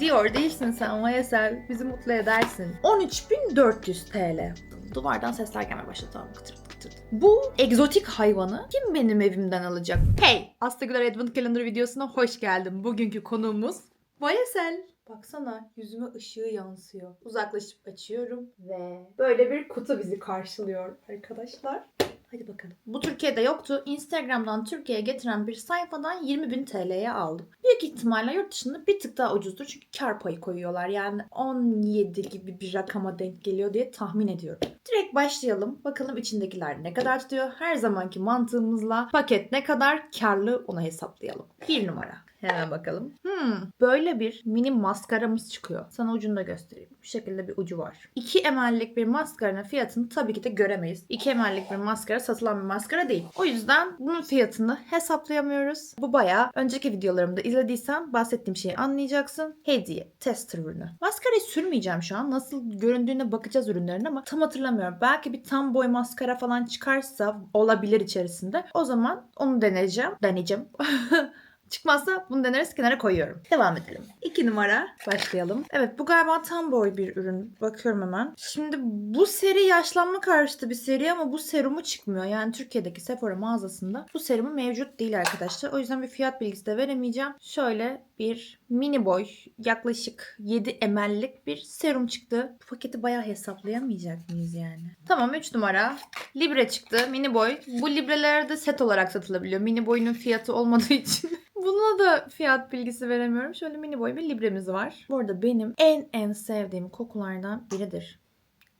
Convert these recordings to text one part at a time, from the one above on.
Diyor değilsin sen YSL. Bizi mutlu edersin. 13.400 TL. Duvardan sesler gelmeye başladı tamam kıtır kıtır. Bu egzotik hayvanı kim benim evimden alacak? Hey! Aslı Güler Advent Calendar videosuna hoş geldin. Bugünkü konuğumuz YSL. Baksana yüzüme ışığı yansıyor. Uzaklaşıp açıyorum ve böyle bir kutu bizi karşılıyor arkadaşlar. Hadi bakalım. Bu Türkiye'de yoktu. Instagram'dan Türkiye'ye getiren bir sayfadan 20.000 TL'ye aldım. Büyük ihtimalle yurt dışında bir tık daha ucuzdur. Çünkü kar payı koyuyorlar. Yani 17 gibi bir rakama denk geliyor diye tahmin ediyorum. Direkt başlayalım. Bakalım içindekiler ne kadar tutuyor. Her zamanki mantığımızla paket ne kadar karlı onu hesaplayalım. Bir numara. Hemen bakalım. Hmm, böyle bir mini maskaramız çıkıyor. Sana ucunu da göstereyim. Bu şekilde bir ucu var. 2 ml'lik bir maskaranın fiyatını tabii ki de göremeyiz. 2 ml'lik bir maskara satılan bir maskara değil. O yüzden bunun fiyatını hesaplayamıyoruz. Bu bayağı önceki videolarımda izlediysen bahsettiğim şeyi anlayacaksın. Hediye, test ürünü. Maskarayı sürmeyeceğim şu an. Nasıl göründüğüne bakacağız ürünlerin ama tam hatırlamıyorum. Belki bir tam boy maskara falan çıkarsa olabilir içerisinde. O zaman onu deneyeceğim. Deneyeceğim. Çıkmazsa bunu deneriz kenara koyuyorum. Devam edelim. 2 numara başlayalım. Evet bu galiba tam boy bir ürün. Bakıyorum hemen. Şimdi bu seri yaşlanma karşıtı bir seri ama bu serumu çıkmıyor. Yani Türkiye'deki Sephora mağazasında bu serumu mevcut değil arkadaşlar. O yüzden bir fiyat bilgisi de veremeyeceğim. Şöyle bir mini boy yaklaşık 7 ml'lik bir serum çıktı. Bu paketi bayağı hesaplayamayacak mıyız yani? Tamam 3 numara. Libre çıktı. Mini boy. Bu libreler de set olarak satılabiliyor. Mini boyunun fiyatı olmadığı için. Buna da fiyat bilgisi veremiyorum. Şöyle mini boy bir libremiz var. Bu arada benim en en sevdiğim kokulardan biridir.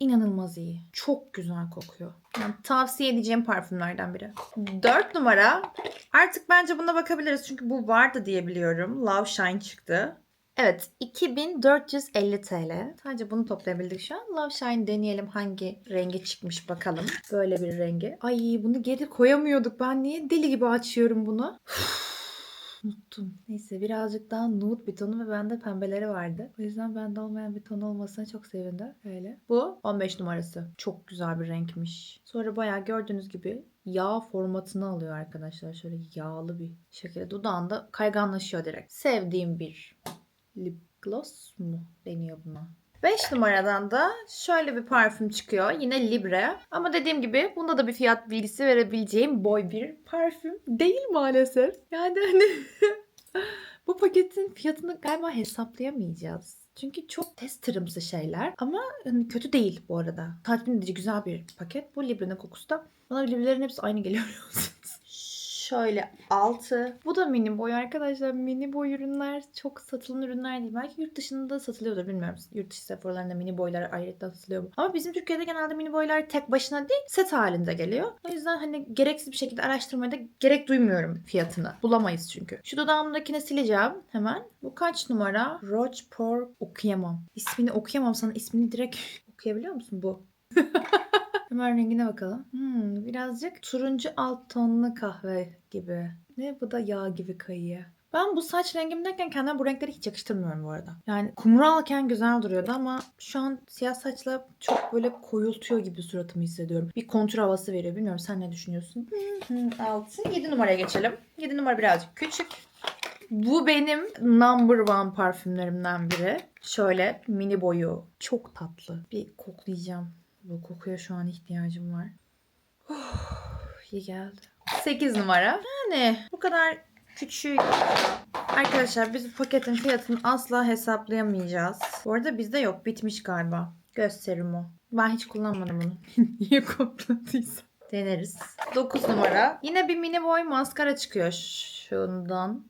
İnanılmaz iyi. Çok güzel kokuyor. Yani tavsiye edeceğim parfümlerden biri. 4 numara. Artık bence buna bakabiliriz. Çünkü bu vardı diye biliyorum. Love Shine çıktı. Evet 2450 TL. Sadece bunu toplayabildik şu an. Love Shine deneyelim hangi rengi çıkmış bakalım. Böyle bir rengi. Ay bunu geri koyamıyorduk. Ben niye deli gibi açıyorum bunu? Unuttum. Neyse birazcık daha nude bir tonu ve bende pembeleri vardı. O yüzden bende olmayan bir ton olmasına çok sevindim. Öyle. Bu 15 numarası. Çok güzel bir renkmiş. Sonra bayağı gördüğünüz gibi yağ formatını alıyor arkadaşlar. Şöyle yağlı bir şekilde. Dudağında kayganlaşıyor direkt. Sevdiğim bir lip gloss mu deniyor buna? 5 numaradan da şöyle bir parfüm çıkıyor. Yine Libre. Ama dediğim gibi bunda da bir fiyat bilgisi verebileceğim boy bir parfüm değil maalesef. Yani hani bu paketin fiyatını galiba hesaplayamayacağız. Çünkü çok testerımsı şeyler ama hani kötü değil bu arada. Tatmin edici güzel bir paket. Bu Libre'nin kokusu da bana Libre'lerin hepsi aynı geliyor. Şöyle altı. Bu da mini boy arkadaşlar. Mini boy ürünler çok satılan ürünler değil. Belki yurt dışında da satılıyordur bilmiyorum. Yurt dışı Sephora'larında mini boylar ayrıca satılıyor mu? Ama bizim Türkiye'de genelde mini boylar tek başına değil set halinde geliyor. O yüzden hani gereksiz bir şekilde araştırmaya da gerek duymuyorum fiyatını. Bulamayız çünkü. Şu dudağımdakini sileceğim hemen. Bu kaç numara? Rocheport okuyamam. İsmini okuyamam sana. ismini direkt okuyabiliyor musun bu? Hemen rengine bakalım. Hmm, birazcık turuncu alt tonlu kahve gibi. Ne bu da yağ gibi kayıyor. Ben bu saç rengimdeyken kendime bu renkleri hiç yakıştırmıyorum bu arada. Yani kumralken güzel duruyordu ama şu an siyah saçla çok böyle koyultuyor gibi suratımı hissediyorum. Bir kontur havası veriyor. Bilmiyorum sen ne düşünüyorsun? 6, 7 numaraya geçelim. 7 numara birazcık küçük. Bu benim number one parfümlerimden biri. Şöyle mini boyu. Çok tatlı. Bir koklayacağım. Bu kokuya şu an ihtiyacım var. Oh, iyi geldi. 8 numara. Yani bu kadar küçük. Arkadaşlar biz bu paketin fiyatını asla hesaplayamayacağız. Bu arada bizde yok. Bitmiş galiba. Göz serumu. Ben hiç kullanmadım bunu. Niye kokladıysam. Deneriz. 9 numara. Yine bir mini boy maskara çıkıyor şundan.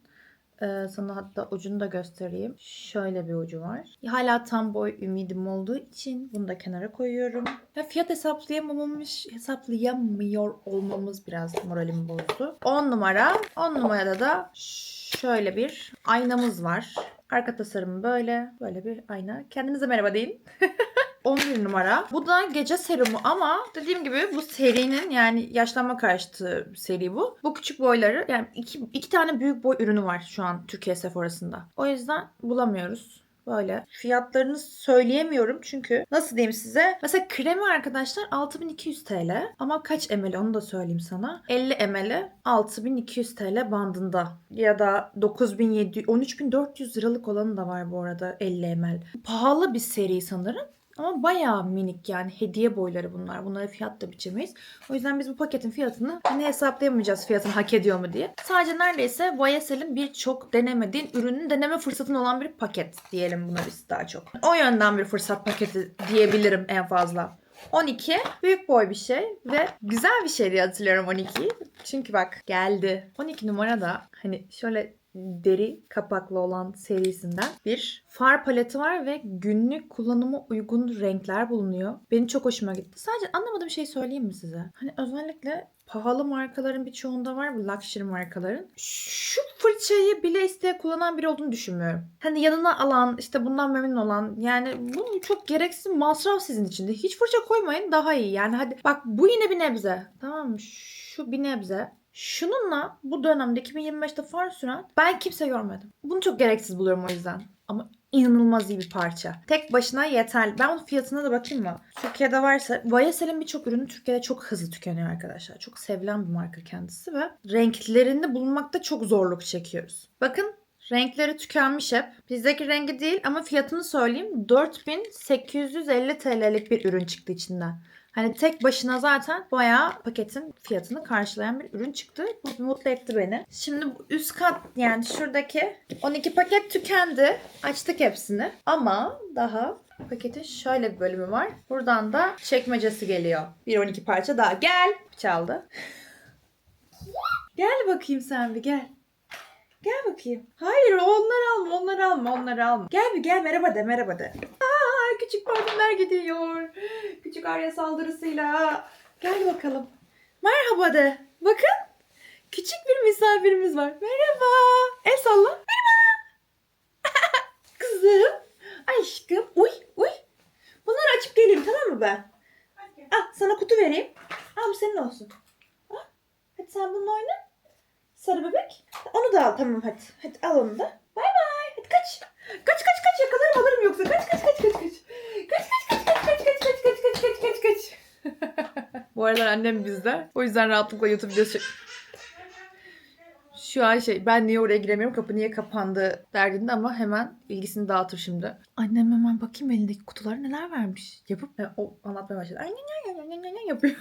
Ee, sana hatta ucunu da göstereyim. Şöyle bir ucu var. Hala tam boy ümidim olduğu için bunu da kenara koyuyorum. Ya fiyat hesaplayamamış, hesaplayamıyor olmamız biraz moralimi bozdu. 10 numara. 10 numarada da şöyle bir aynamız var. Arka tasarımı böyle. Böyle bir ayna. Kendinize merhaba deyin. 11 numara. Bu da gece serumu ama dediğim gibi bu serinin yani yaşlanma karşıtı seri bu. Bu küçük boyları yani iki, iki tane büyük boy ürünü var şu an Türkiye Sephora'sında. O yüzden bulamıyoruz. Böyle. Fiyatlarını söyleyemiyorum çünkü nasıl diyeyim size? Mesela kremi arkadaşlar 6200 TL ama kaç ml onu da söyleyeyim sana. 50 ml 6200 TL bandında ya da 9700 13400 liralık olanı da var bu arada 50 ml. Pahalı bir seri sanırım. Ama bayağı minik yani hediye boyları bunlar. Bunlara fiyat da biçemeyiz. O yüzden biz bu paketin fiyatını hani hesaplayamayacağız fiyatını hak ediyor mu diye. Sadece neredeyse YSL'in birçok denemediğin ürünün deneme fırsatın olan bir paket diyelim buna biz daha çok. O yönden bir fırsat paketi diyebilirim en fazla. 12 büyük boy bir şey ve güzel bir şey diye hatırlıyorum 12'yi. Çünkü bak geldi. 12 numara da hani şöyle deri kapaklı olan serisinden bir far paleti var ve günlük kullanıma uygun renkler bulunuyor. Benim çok hoşuma gitti. Sadece anlamadığım şey söyleyeyim mi size? Hani özellikle pahalı markaların birçoğunda var bu luxury markaların. Şu fırçayı bile isteye kullanan biri olduğunu düşünmüyorum. Hani yanına alan, işte bundan memnun olan yani bu çok gereksiz masraf sizin için de. Hiç fırça koymayın daha iyi. Yani hadi bak bu yine bir nebze. Tamam mı? Şu bir nebze. Şununla bu dönemde 2025'te far süren ben kimse görmedim. Bunu çok gereksiz buluyorum o yüzden. Ama inanılmaz iyi bir parça. Tek başına yeterli. Ben onun fiyatına da bakayım mı? Türkiye'de varsa YSL'in birçok ürünü Türkiye'de çok hızlı tükeniyor arkadaşlar. Çok sevilen bir marka kendisi ve renklerini bulmakta çok zorluk çekiyoruz. Bakın Renkleri tükenmiş hep. Bizdeki rengi değil ama fiyatını söyleyeyim. 4850 TL'lik bir ürün çıktı içinden. Hani tek başına zaten bayağı paketin fiyatını karşılayan bir ürün çıktı. Bu mutlu etti beni. Şimdi bu üst kat yani şuradaki 12 paket tükendi. Açtık hepsini. Ama daha paketin şöyle bir bölümü var. Buradan da çekmecesi geliyor. Bir 12 parça daha. Gel. Çaldı. Gel bakayım sen bir gel. Gel bakayım. Hayır onları alma onları alma onları alma. Gel bir gel merhaba de merhaba de. Aa küçük parfümler gidiyor. Küçük Arya saldırısıyla. Gel bakalım. Merhaba de. Bakın. Küçük bir misafirimiz var. Merhaba. El salla. Merhaba. Kızım. Aşkım. Uy uy. Bunları açıp geleyim tamam mı ben? Ah sana kutu vereyim. Al bu senin olsun. Ah, hadi sen bununla oyna. Sarı bebek. Onu da al tamam hadi. Hadi al onu da. Bay bay. Hadi kaç. Kaç kaç kaç yakalarım alırım yoksa. Kaç kaç kaç kaç kaç. Kaç kaç kaç kaç kaç kaç kaç kaç kaç kaç kaç. Bu aralar annem bizde. O yüzden rahatlıkla YouTube videosu çek- Şu an şey ben niye oraya giremiyorum kapı niye kapandı derdinde ama hemen ilgisini dağıtır şimdi. Annem hemen bakayım elindeki kutulara neler vermiş. Yapıp e, o anlatmaya başladı. Ay, ay, yapıyor.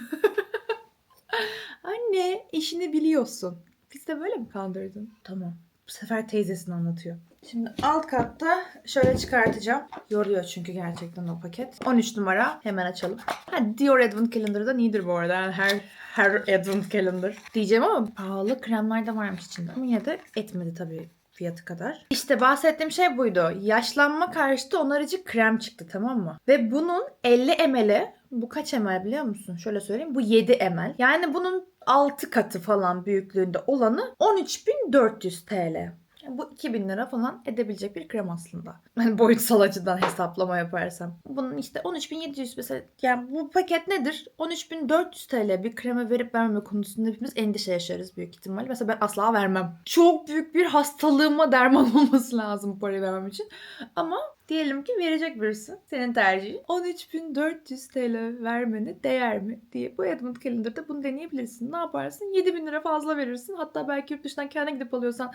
Anne işini biliyorsun. Biz de böyle mi kandırdın? Tamam. Bu sefer teyzesini anlatıyor. Şimdi alt katta şöyle çıkartacağım. Yoruyor çünkü gerçekten o paket. 13 numara. Hemen açalım. Ha Dior Advent Calendar'da iyidir bu arada. Yani her her Advent Calendar. Diyeceğim ama pahalı kremler de varmış içinde. Ama yine de etmedi tabii fiyatı kadar. İşte bahsettiğim şey buydu. Yaşlanma karşıtı onarıcı krem çıktı tamam mı? Ve bunun 50 ml'i bu kaç ml biliyor musun? Şöyle söyleyeyim. Bu 7 ml. Yani bunun 6 katı falan büyüklüğünde olanı 13.400 TL. Bu 2000 lira falan edebilecek bir krem aslında. Hani boyutsal açıdan hesaplama yaparsam. Bunun işte 13.700 mesela yani bu paket nedir? 13.400 TL bir kreme verip vermeme konusunda hepimiz endişe yaşarız büyük ihtimalle. Mesela ben asla vermem. Çok büyük bir hastalığıma derman olması lazım bu parayı vermem için. Ama Diyelim ki verecek birisi. Senin tercihin. 13.400 TL vermene değer mi diye. Bu Advent Calendar'da bunu deneyebilirsin. Ne yaparsın? 7.000 lira fazla verirsin. Hatta belki yurt dışından kendine gidip alıyorsan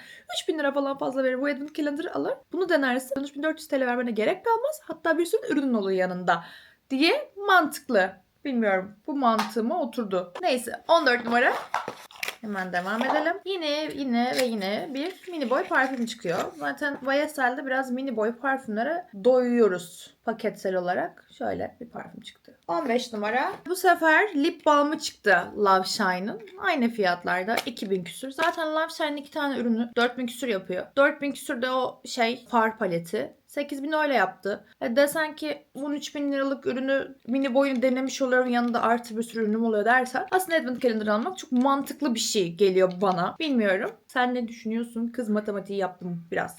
3.000 lira falan fazla verir. Bu Advent Calendar'ı alır. Bunu denersin. 13.400 TL vermene gerek kalmaz. Hatta bir sürü ürünün olur yanında. Diye mantıklı. Bilmiyorum. Bu mantığıma oturdu. Neyse 14 numara. Hemen devam edelim. Yine yine ve yine bir mini boy parfüm çıkıyor. Zaten YSL'de biraz mini boy parfümlere doyuyoruz paketsel olarak. Şöyle bir parfüm çıktı. 15 numara. Bu sefer lip balmı çıktı Love Shine'ın. Aynı fiyatlarda 2000 küsür. Zaten Love Shine'ın iki tane ürünü 4000 küsür yapıyor. 4000 küsür de o şey far paleti. 8000 öyle yaptı. E desen ki 13 bin liralık ürünü mini boyunu denemiş oluyorum yanında artı bir sürü ürünüm oluyor dersen aslında Advent Calendar almak çok mantıklı bir şey geliyor bana. Bilmiyorum. Sen ne düşünüyorsun? Kız matematiği yaptım biraz.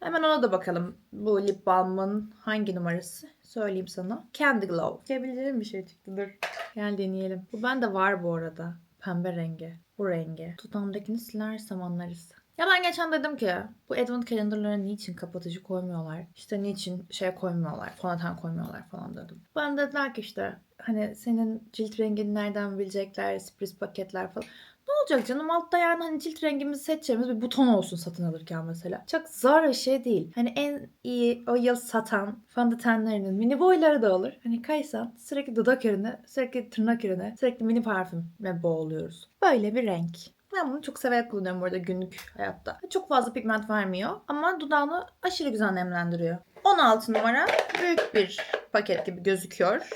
Hemen ona da bakalım. Bu lip balmın hangi numarası? Söyleyeyim sana. Candy Glow. Diyebileceğim bir şey çıktı. Dur. Gel deneyelim. Bu bende var bu arada. Pembe rengi. Bu rengi. Dudağımdakini silersem anlarız. Ya ben geçen dedim ki bu advent calendar'lara niçin kapatıcı koymuyorlar? İşte niçin şey koymuyorlar, fonatan koymuyorlar falan dedim. Ben dediler ki işte hani senin cilt rengini nereden bilecekler, sürpriz paketler falan. Ne olacak canım altta yani hani cilt rengimizi seçeceğimiz bir buton olsun satın alırken mesela. Çok zor bir şey değil. Hani en iyi o yıl satan fondötenlerinin mini boyları da olur. Hani kaysan sürekli dudak ürünü, sürekli tırnak ürünü, sürekli mini parfüme boğuluyoruz. Böyle bir renk. Ben bunu çok severek kullanıyorum bu arada günlük hayatta. Çok fazla pigment vermiyor ama dudağını aşırı güzel nemlendiriyor. 16 numara büyük bir paket gibi gözüküyor.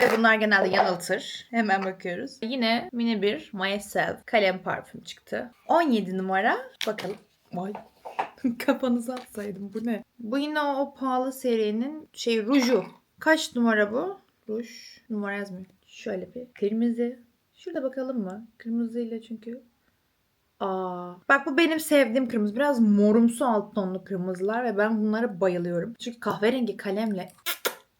Ve bunlar genelde yanıltır. Hemen bakıyoruz. Yine mini bir Myself kalem parfüm çıktı. 17 numara. Bakalım. Vay. Kafanızı atsaydım. Bu ne? Bu yine o, o pahalı serinin şey ruju. Kaç numara bu? Ruj. Numara yazmıyor. Şöyle bir kırmızı. Şurada bakalım mı? Kırmızıyla çünkü Aa, bak bu benim sevdiğim kırmızı. Biraz morumsu alt tonlu kırmızılar ve ben bunlara bayılıyorum. Çünkü kahverengi kalemle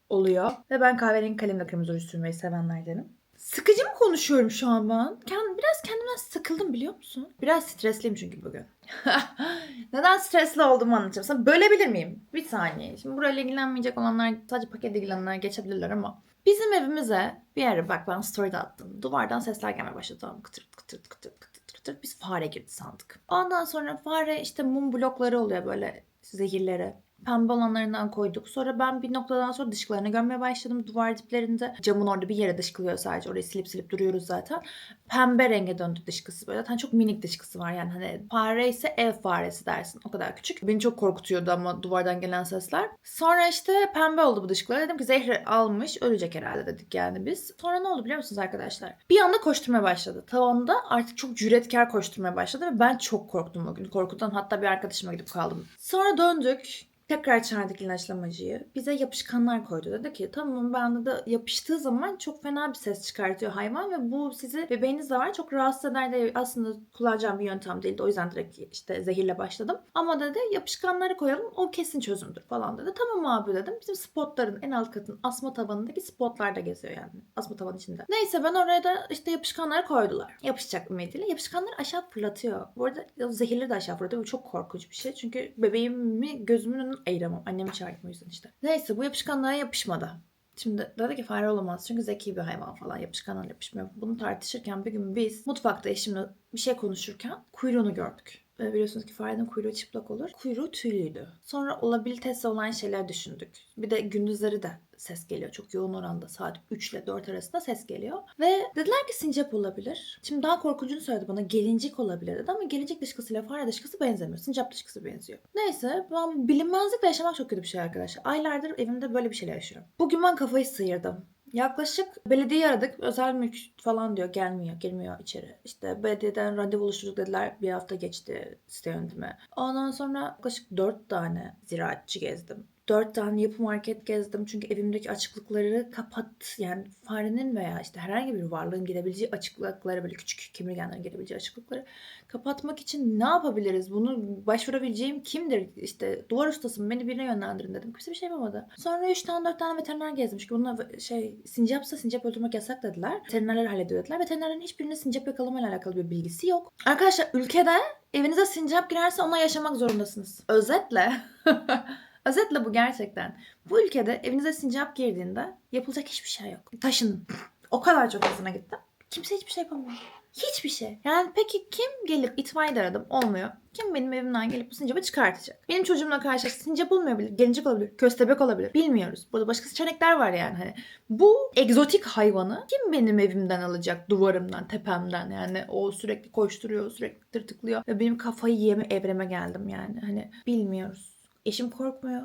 oluyor. Ve ben kahverengi kalemle kırmızı ruj sürmeyi sevenlerdenim. Sıkıcı mı konuşuyorum şu an ben? Kend- biraz kendimden sıkıldım biliyor musun? Biraz stresliyim çünkü bugün. Neden stresli olduğumu anlatacağım. Sana bölebilir miyim? Bir saniye. Şimdi burayla ilgilenmeyecek olanlar sadece paket ilgilenenler geçebilirler ama bizim evimize bir ara bak ben story'de attım. Duvardan sesler gelmeye başladı. Kıtırt kıtırt kıtırt kıtırt kıtırt. Biz fare girdi sandık. Ondan sonra fare işte mum blokları oluyor böyle zehirleri. Pembe olanlarından koyduk. Sonra ben bir noktadan sonra dışkılarını görmeye başladım. Duvar diplerinde camın orada bir yere dışkılıyor sadece. Orayı silip silip duruyoruz zaten. Pembe renge döndü dışkısı böyle. Zaten çok minik dışkısı var yani. Hani fare ise ev faresi dersin. O kadar küçük. Beni çok korkutuyordu ama duvardan gelen sesler. Sonra işte pembe oldu bu dışkılar. Dedim ki zehri almış. Ölecek herhalde dedik yani biz. Sonra ne oldu biliyor musunuz arkadaşlar? Bir anda koşturmaya başladı. Tavanda artık çok cüretkar koşturmaya başladı ve ben çok korktum o gün. Korkudan hatta bir arkadaşıma gidip kaldım. Sonra döndük. Tekrar çağırdık ilaçlamacıyı. Bize yapışkanlar koydu. Dedi ki tamam ben de yapıştığı zaman çok fena bir ses çıkartıyor hayvan ve bu sizi bebeğiniz de var çok rahatsız eder de aslında kullanacağım bir yöntem değildi. O yüzden direkt işte zehirle başladım. Ama dedi yapışkanları koyalım o kesin çözümdür falan dedi. Tamam abi dedim. Bizim spotların en alt katın asma tavanındaki spotlarda geziyor yani. Asma tavan içinde. Neyse ben oraya da işte yapışkanları koydular. Yapışacak ümidiyle. Yapışkanları aşağı fırlatıyor. Bu arada zehirleri de aşağı fırlatıyor. Bu çok korkunç bir şey. Çünkü bebeğimi gözümün ayıramam. Annemi çağırdım o yüzden işte. Neyse bu yapışkanlara yapışmadı. Şimdi dedi ki fare olamaz çünkü zeki bir hayvan falan yapışkanlar yapışmıyor. Bunu tartışırken bir gün biz mutfakta eşimle bir şey konuşurken kuyruğunu gördük. Ve biliyorsunuz ki farenin kuyruğu çıplak olur. Kuyruğu tüylüydü. Sonra olabilitesi olan şeyler düşündük. Bir de gündüzleri de ses geliyor. Çok yoğun oranda saat 3 ile 4 arasında ses geliyor. Ve dediler ki sincap olabilir. Şimdi daha korkuncunu söyledi bana. Gelincik olabilir dedi ama gelincik dışkısıyla fare dışkısı benzemiyor. Sincap dışkısı benziyor. Neyse ben bilinmezlikle yaşamak çok kötü bir şey arkadaşlar. Aylardır evimde böyle bir şeyler yaşıyorum. Bugün ben kafayı sıyırdım. Yaklaşık belediyeyi aradık. Özel mülk falan diyor. Gelmiyor. Girmiyor içeri. İşte belediyeden randevu oluşturduk dediler. Bir hafta geçti site yönetimi. Ondan sonra yaklaşık dört tane ziraatçı gezdim. Dört tane yapı market gezdim. Çünkü evimdeki açıklıkları kapat. Yani farenin veya işte herhangi bir varlığın girebileceği açıklıkları böyle küçük kemirgenlerin girebileceği açıklıkları kapatmak için ne yapabiliriz? Bunu başvurabileceğim kimdir? İşte duvar ustası mı? Beni birine yönlendirin dedim. Kimse bir şey yapamadı. Sonra 3 tane 4 tane veteriner gezdim. Çünkü bunlar şey sincapsa sincap öldürmek yasak dediler. Veterinerler hallediyor dediler. Veterinerlerin hiçbirinin sincap yakalamayla alakalı bir bilgisi yok. Arkadaşlar ülkede evinize sincap girerse ona yaşamak zorundasınız. Özetle Özetle bu gerçekten. Bu ülkede evinize sincap girdiğinde yapılacak hiçbir şey yok. Taşının. O kadar çok hızına gittim. Kimse hiçbir şey yapamıyor. Hiçbir şey. Yani peki kim gelip itfaiye aradım olmuyor. Kim benim evimden gelip bu sincapı çıkartacak? Benim çocuğumla karşı sincap olmayabilir, gelincik olabilir, köstebek olabilir. Bilmiyoruz. Burada başka seçenekler var yani. Hani bu egzotik hayvanı kim benim evimden alacak? Duvarımdan, tepemden yani. O sürekli koşturuyor, sürekli tırtıklıyor. Ve benim kafayı yeme evreme geldim yani. Hani bilmiyoruz. Eşim korkmuyor.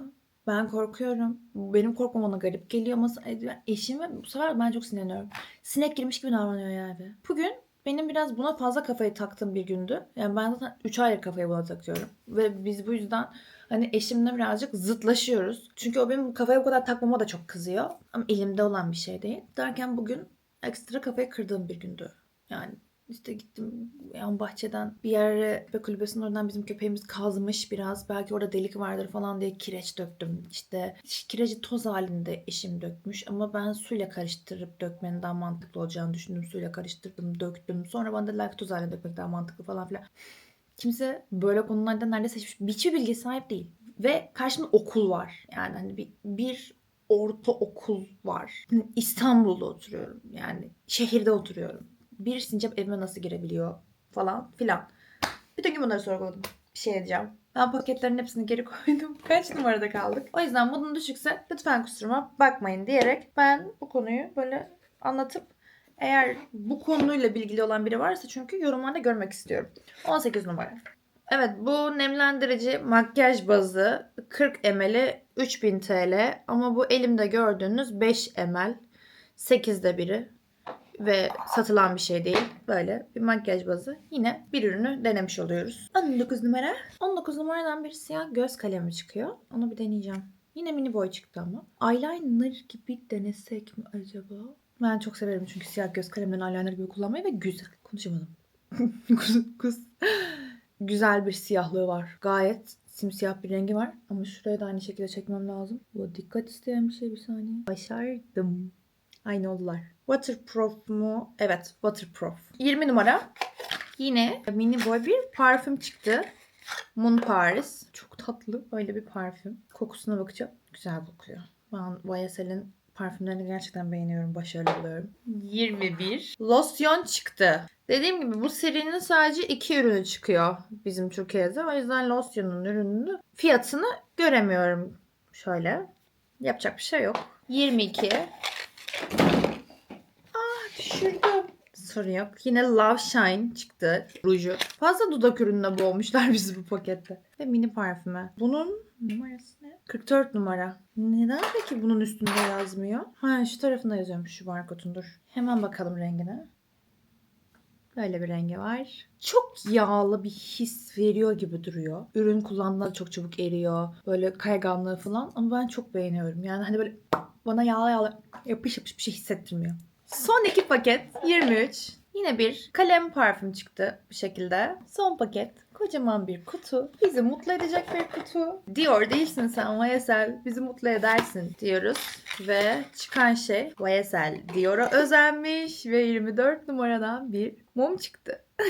Ben korkuyorum. Benim korkmam ona garip geliyor ama eşime bu sefer ben çok sinirleniyorum. Sinek girmiş gibi davranıyor yani. Bugün benim biraz buna fazla kafayı taktığım bir gündü. Yani ben zaten 3 aydır kafayı buna takıyorum. Ve biz bu yüzden hani eşimle birazcık zıtlaşıyoruz. Çünkü o benim kafaya bu kadar takmama da çok kızıyor. Ama elimde olan bir şey değil. Derken bugün ekstra kafayı kırdığım bir gündü. Yani işte gittim yan bahçeden bir yere köpek kulübesinin oradan bizim köpeğimiz kazmış biraz. Belki orada delik vardır falan diye kireç döktüm. İşte kireci toz halinde eşim dökmüş ama ben suyla karıştırıp dökmenin daha mantıklı olacağını düşündüm. Suyla karıştırdım, döktüm. Sonra bana dediler ki toz halinde dökmek daha mantıklı falan filan. Kimse böyle konularda neredeyse hiçbir, hiçbir bilgi sahip değil. Ve karşımda okul var. Yani hani bir, bir ortaokul var. İstanbul'da oturuyorum. Yani şehirde oturuyorum. Bir sincap evime nasıl girebiliyor falan filan. Bütün gün bunları sorguladım. Bir şey diyeceğim. Ben paketlerin hepsini geri koydum. Kaç numarada kaldık? O yüzden bunun düşükse lütfen kusuruma bakmayın diyerek ben bu konuyu böyle anlatıp eğer bu konuyla bilgili olan biri varsa çünkü yorumlarda görmek istiyorum. 18 numara. Evet bu nemlendirici makyaj bazı 40 ml'i 3000 TL ama bu elimde gördüğünüz 5 ml 8'de biri ve satılan bir şey değil. Böyle bir makyaj bazı. Yine bir ürünü denemiş oluyoruz. 19 numara. 19 numaradan bir siyah göz kalemi çıkıyor. Onu bir deneyeceğim. Yine mini boy çıktı ama. Eyeliner gibi denesek mi acaba? Ben çok severim çünkü siyah göz kalemlerini eyeliner gibi kullanmayı ve güzel. Konuşamadım. Kız, kız. Güzel bir siyahlığı var. Gayet simsiyah bir rengi var. Ama şuraya da aynı şekilde çekmem lazım. Bu dikkat isteyen bir şey bir saniye. Başardım. Aynı oldular. Waterproof mu? Evet, waterproof. 20 numara. Yine mini boy bir parfüm çıktı. Moon Paris. Çok tatlı böyle bir parfüm. Kokusuna bakacağım. Güzel kokuyor. Ben YSL'in parfümlerini gerçekten beğeniyorum. Başarılı buluyorum. 21. Losyon çıktı. Dediğim gibi bu serinin sadece iki ürünü çıkıyor bizim Türkiye'de. O yüzden losyonun ürününü fiyatını göremiyorum. Şöyle. Yapacak bir şey yok. 22. Ah düşürdüm. Sorun yok. Yine Love Shine çıktı. Ruju. Fazla dudak ürününe boğmuşlar bizi bu pakette. Ve mini parfüme. Bunun numarası ne? 44 numara. Neden peki bunun üstünde yazmıyor? Ha şu tarafında yazıyormuş şu barkodun dur. Hemen bakalım rengine. Böyle bir rengi var. Çok yağlı bir his veriyor gibi duruyor. Ürün kullandığında çok çabuk eriyor. Böyle kayganlığı falan. Ama ben çok beğeniyorum. Yani hani böyle bana yağlı yağlı yapış yapış bir şey hissettirmiyor. Son iki paket 23. Yine bir kalem parfüm çıktı bu şekilde. Son paket kocaman bir kutu. Bizi mutlu edecek bir kutu. Dior değilsin sen YSL bizi mutlu edersin diyoruz. Ve çıkan şey YSL Dior'a özenmiş ve 24 numaradan bir mum çıktı.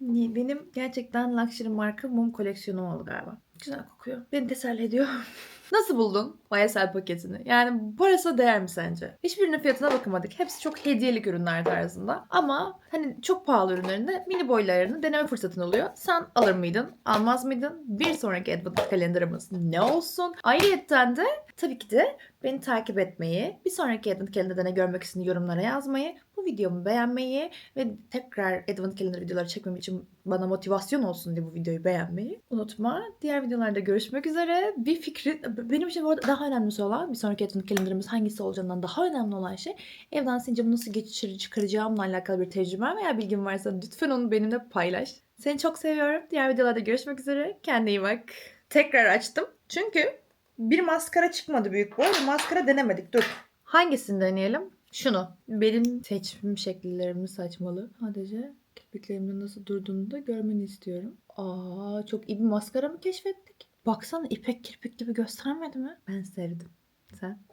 Benim gerçekten luxury marka mum koleksiyonum oldu galiba. Güzel kokuyor. Beni teselli ediyor. Nasıl buldun YSL paketini? Yani parasına değer mi sence? Hiçbirinin fiyatına bakamadık. Hepsi çok hediyelik ürünler tarzında. Ama hani çok pahalı ürünlerinde mini boylarını deneme fırsatın oluyor. Sen alır mıydın? Almaz mıydın? Bir sonraki Advent kalendarımız ne olsun? Ayrıyetten de tabii ki de beni takip etmeyi, bir sonraki Advent kalendarda ne görmek istediğini yorumlara yazmayı, bu videomu beğenmeyi ve tekrar Advent Calendar videoları çekmem için bana motivasyon olsun diye bu videoyu beğenmeyi unutma. Diğer videolarda görüşmek üzere. Bir fikri, benim için bu arada daha önemlisi olan, bir sonraki Advent Calendar'ımız hangisi olacağından daha önemli olan şey, evden sincapı nasıl geçir, çıkaracağımla alakalı bir tecrübem veya bilgin varsa lütfen onu benimle paylaş. Seni çok seviyorum. Diğer videolarda görüşmek üzere. Kendine iyi bak. Tekrar açtım. Çünkü bir maskara çıkmadı büyük boy. Maskara denemedik. Dur. Hangisini deneyelim? Şunu. Benim seçim şekillerimi saçmalı. Sadece kirpiklerimin nasıl durduğunu da görmeni istiyorum. Aa çok iyi bir maskara mı keşfettik? Baksana ipek kirpik gibi göstermedi mi? Ben sevdim. Sen?